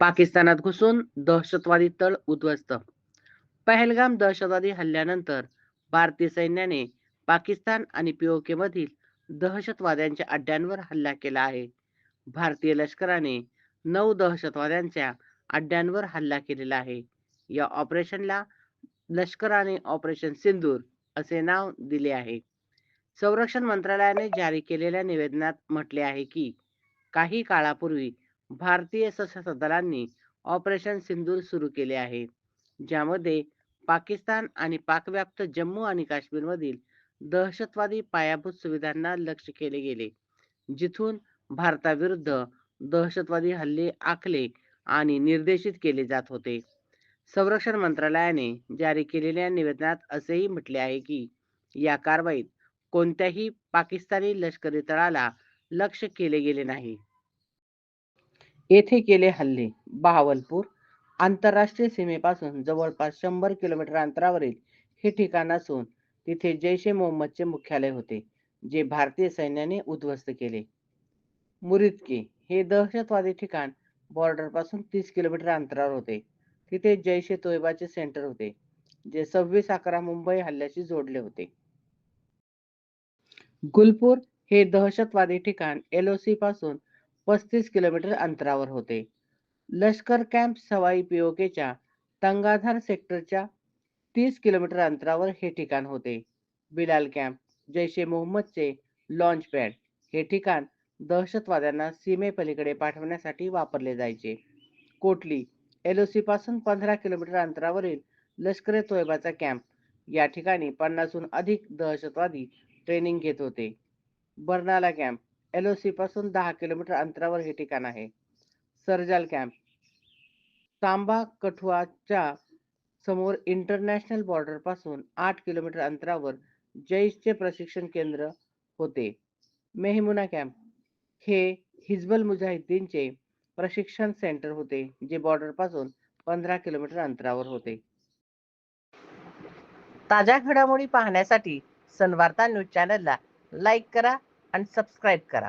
पाकिस्तानात घुसून दहशतवादी तळ उद्ध्वस्त. पहलगाम दहशतवादी हल्ल्यानंतर भारतीय सैन्याने पाकिस्तान आणि पीओके मधील दहशतवाद्यांच्या अड्ड्यांवर हल्ला केला आहे. भारतीय लष्कराने नऊ दहशतवाद्यांच्या अड्ड्यांवर हल्ला केलेला आहे. या ऑपरेशनला लष्कराने ऑपरेशन सिंदूर असे नाव दिले आहे. संरक्षण मंत्रालयाने जारी केलेल्या निवेदनात म्हटले आहे की काही काळापूर्वी भारतीय सशस्त्र दलांनी ऑपरेशन सिंदूर सुरू केले आहे ज्यामध्ये पाकिस्तान आणि पाकव्याप्त जम्मू आणि काश्मीरमधील दहशतवादी पायाभूत सुविधांना लक्ष केले गेले जिथून भारताविरुद्ध दहशतवादी हल्ले आखले आणि निर्देशित केले जात होते. संरक्षण मंत्रालयाने जारी केलेल्या निवेदनात असेही म्हटले आहे की या कारवाईत कोणत्याही पाकिस्तानी लष्करी तळाला लक्ष केले गेले नाही. येथे केले हल्ले. बहावलपूर आंतरराष्ट्रीय सीमेपासून जवळपास शंभर किलोमीटर अंतरावरील हे ठिकाण असून तिथे जैश ए मोहम्मदचे मुख्यालय होते जे भारतीय सैन्याने उद्ध्वस्त केले. मुरिदके हे दहशतवादी ठिकाण बॉर्डरपासून तीस किलोमीटर अंतरावर होते. तिथे जैश ए तोयबाचे सेंटर होते जे सव्वीस अकरा मुंबई हल्ल्याशी जोडले होते. गुलपूर हे दहशतवादी ठिकाण एलओसी पासून पस्तीस किलोमीटर अंतरावर होते. लष्कर कॅम्प सवाई पीओकेच्या तंगाधार सेक्टरच्या तीस किलोमीटर अंतरावर हे ठिकाण होते. बिलाल कॅम्प जैश ए मोहम्मदचे लॉन्च पॅड हे ठिकाण दहशतवाद्यांना सीमेपलीकडे पाठवण्यासाठी वापरले जायचे. कोटली एलओसी पासून पंधरा किलोमीटर अंतरावरील लष्कर तोयबाचा कॅम्प या ठिकाणी पन्नासहून अधिक दहशतवादी ट्रेनिंग घेत होते. बर्नाला कॅम्प एलओसी पासून दहा किलोमीटर अंतरावर हे ठिकाण आहे. सरजाल कॅम्प. तांबा कठुआच्या समोर इंटरनॅशनल बॉर्डरपासून आठ किलोमीटर अंतरावर जैशचे प्रशिक्षण केंद्र होते. मेहमुना कॅम्प. हे हिजबल मुजाहिद्दीनचे प्रशिक्षण सेंटर होते जे बॉर्डरपासून पंधरा किलोमीटर अंतरावर होते. ताज्या घडामोडी पाहण्यासाठी सनवार्ता न्यूज चॅनलला लाईक करा आणि सबस्क्राईब करा.